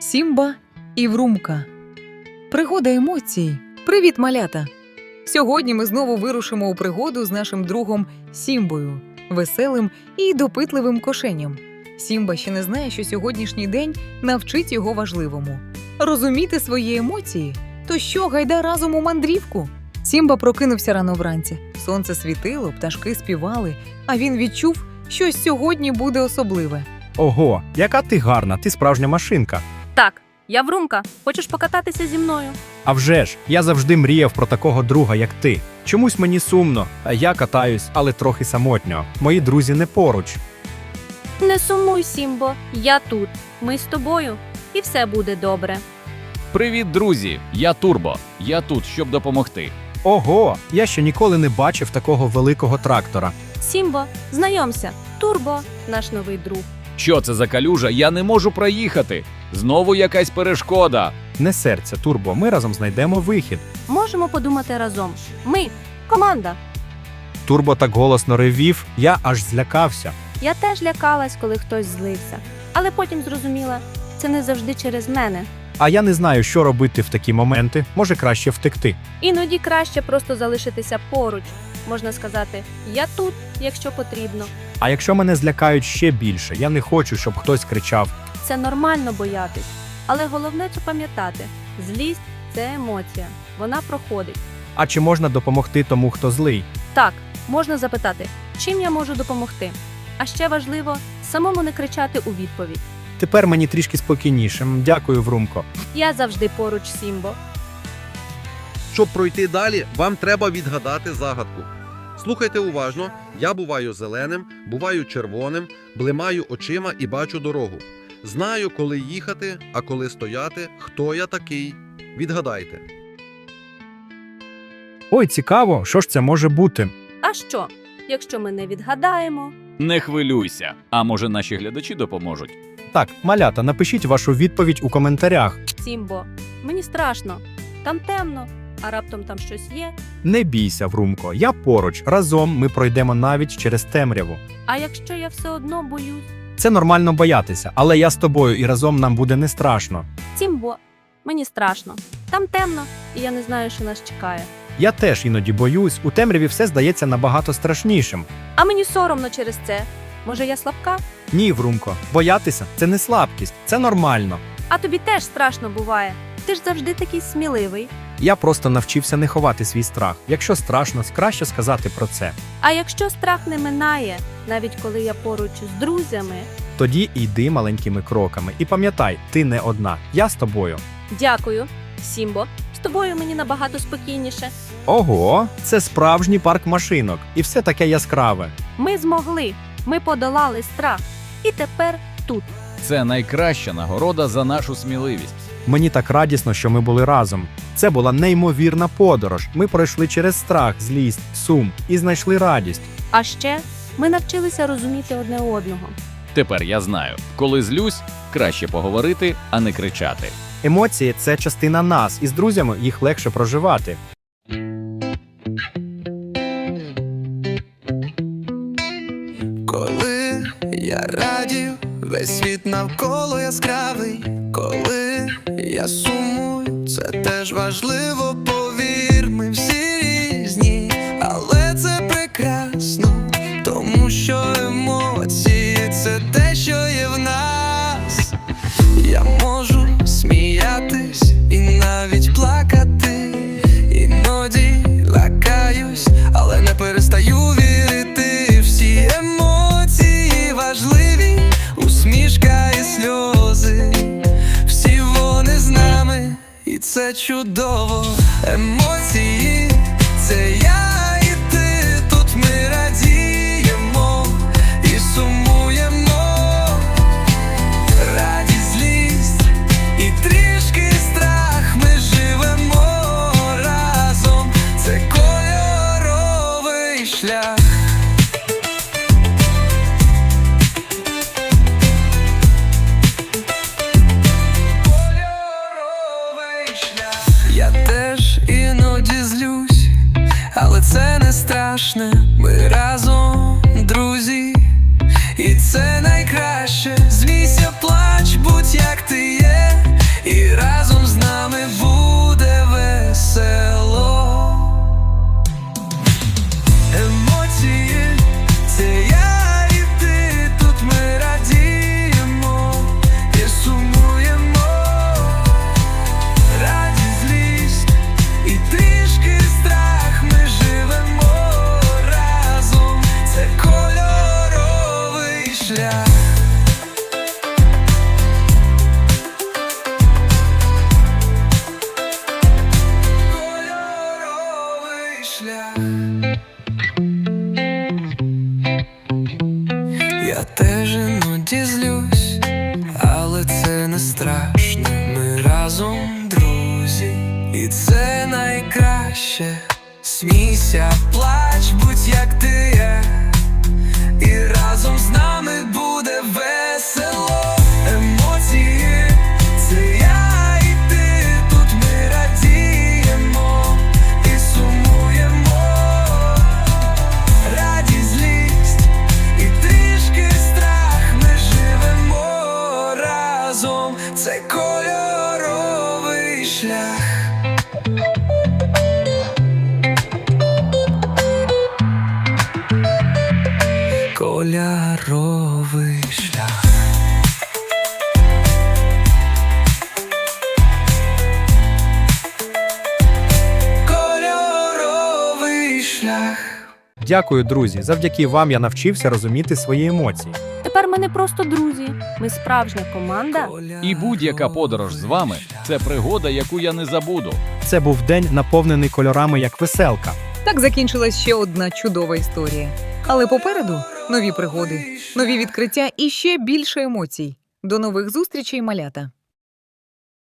Сімба і Врумка. Пригода емоцій. Привіт, малята! Сьогодні ми знову вирушимо у пригоду з нашим другом Сімбою, веселим і допитливим кошеням. Сімба ще не знає, що сьогоднішній день навчить його важливому розуміти свої емоції. То що, гайда разом у мандрівку? Сімба прокинувся рано вранці. Сонце світило, пташки співали, а він відчув, що сьогодні буде особливе. Ого, яка ти гарна, ти справжня машинка. Так, я Врумка. Хочеш покататися зі мною? А вже ж, я завжди мріяв про такого друга, як ти. Чомусь мені сумно, а я катаюсь, але трохи самотньо. Мої друзі не поруч. Не сумуй, Сімбо. Я тут. Ми з тобою, і все буде добре. Привіт, друзі! Я Турбо. Я тут, щоб допомогти. Ого, я ще ніколи не бачив такого великого трактора. Сімбо, знайомся. Турбо, наш новий друг. Що це за калюжа? Я не можу проїхати. Знову якась перешкода. Не серця, турбо, ми разом знайдемо вихід. Можемо подумати разом. Ми команда. Турбо так голосно ревів, я аж злякався. Я теж лякалась, коли хтось злився, але потім зрозуміла, це не завжди через мене. А я не знаю, що робити в такі моменти. Може краще втекти. Іноді краще просто залишитися поруч. Можна сказати, я тут, якщо потрібно. А якщо мене злякають ще більше, я не хочу, щоб хтось кричав. Це нормально боятись, але головне це пам'ятати: злість це емоція, вона проходить. А чи можна допомогти тому, хто злий? Так, можна запитати, чим я можу допомогти. А ще важливо самому не кричати у відповідь. Тепер мені трішки спокійніше. Дякую, Врумко. Я завжди поруч, Сімбо. Щоб пройти далі, вам треба відгадати загадку. Слухайте уважно, я буваю зеленим, буваю червоним, блимаю очима і бачу дорогу. Знаю, коли їхати, а коли стояти, хто я такий. Відгадайте. Ой, цікаво, що ж це може бути? А що, якщо ми не відгадаємо? Не хвилюйся. А може наші глядачі допоможуть? Так, малята, напишіть вашу відповідь у коментарях. Сімбо, мені страшно, там темно, а раптом там щось є. Не бійся, Врумко, я поруч. Разом ми пройдемо навіть через темряву. А якщо я все одно боюсь? Це нормально боятися, але я з тобою і разом нам буде не страшно. Сімбо, мені страшно. Там темно, і я не знаю, що нас чекає. Я теж іноді боюсь, у темряві все здається набагато страшнішим. А мені соромно через це. Може, я слабка? Ні, Врумко, боятися це не слабкість, це нормально. А тобі теж страшно буває. Ти ж завжди такий сміливий. Я просто навчився не ховати свій страх. Якщо страшно, краще сказати про це. А якщо страх не минає, навіть коли я поруч з друзями, Тоді йди маленькими кроками. І пам'ятай, ти не одна. Я з тобою. дякую, Сімбо. З тобою мені набагато спокійніше. Ого, це справжній парк машинок, і все таке яскраве. Ми змогли, ми подолали страх. І тепер тут. Це найкраща нагорода за нашу сміливість. Мені так радісно, що ми були разом. Це була неймовірна подорож. Ми пройшли через страх, злість, сум і знайшли радість. А ще ми навчилися розуміти одне одного. Тепер я знаю, коли злюсь, краще поговорити, а не кричати. Емоції це частина нас, і з друзями їх легше проживати. Коли я радію, весь світ навколо яскравий. Коли я сумую, це теж важливо, повір, ми всі різні, але це прекрасно, тому що шлях. Я теж іноді злюсь, але це не страшне. Ми разом, друзі, і це найкраще. Теж іноді злюсь, але це не страшно. Ми разом друзі, і це найкраще. Смійся, плач, будь як ти шлях. Дякую, друзі. Завдяки вам я навчився розуміти свої емоції. Тепер ми не просто друзі, ми справжня команда. І будь-яка подорож з вами це пригода, яку я не забуду. Це був день наповнений кольорами як веселка. Так закінчилась ще одна чудова історія. Але попереду нові пригоди, нові відкриття і ще більше емоцій. До нових зустрічей, малята!